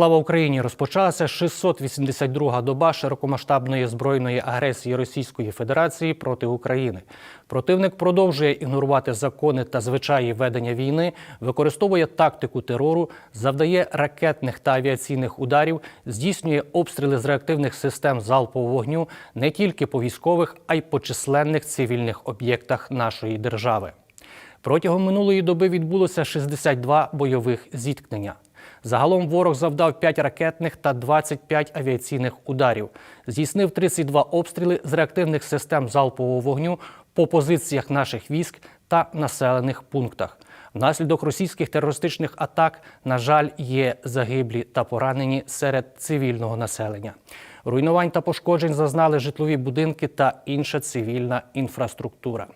Слава Україні! Розпочалася 682-га доба широкомасштабної збройної агресії Російської Федерації проти України. Противник продовжує ігнорувати закони та звичаї ведення війни, використовує тактику терору, завдає ракетних та авіаційних ударів, здійснює обстріли з реактивних систем залпового вогню не тільки по військових, а й по численних цивільних об'єктах нашої держави. Протягом минулої доби відбулося 62 бойових зіткнення. Загалом ворог завдав 5 ракетних та 25 авіаційних ударів, здійснив 32 обстріли з реактивних систем залпового вогню по позиціях наших військ та населених пунктах. Внаслідок російських терористичних атак, на жаль, є загиблі та поранені серед цивільного населення. Руйнувань та пошкоджень зазнали житлові будинки та інша цивільна інфраструктура.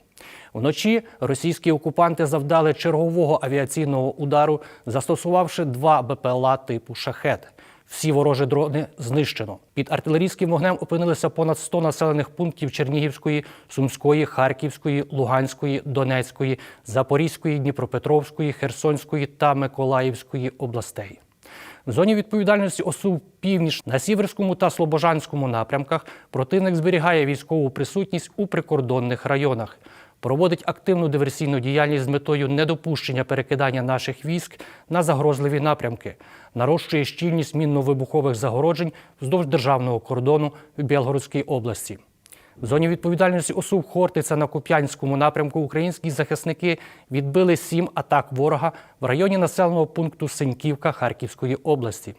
Вночі російські окупанти завдали чергового авіаційного удару, застосувавши два БПЛА типу шахет. Всі ворожі дрони знищено. Під артилерійським вогнем опинилися понад 100 населених пунктів Чернігівської, Сумської, Харківської, Луганської, Донецької, Запорізької, Дніпропетровської, Херсонської та Миколаївської областей. В зоні відповідальності ОСУ північ на Сіверському та Слобожанському напрямках противник зберігає військову присутність у прикордонних районах, проводить активну диверсійну діяльність з метою недопущення перекидання наших військ на загрозливі напрямки, нарощує щільність мінно-вибухових загороджень вздовж державного кордону в Білгородській області. В зоні відповідальності ОСУ Хортиця на Куп'янському напрямку українські захисники відбили сім атак ворога в районі населеного пункту Синьківка Харківської області.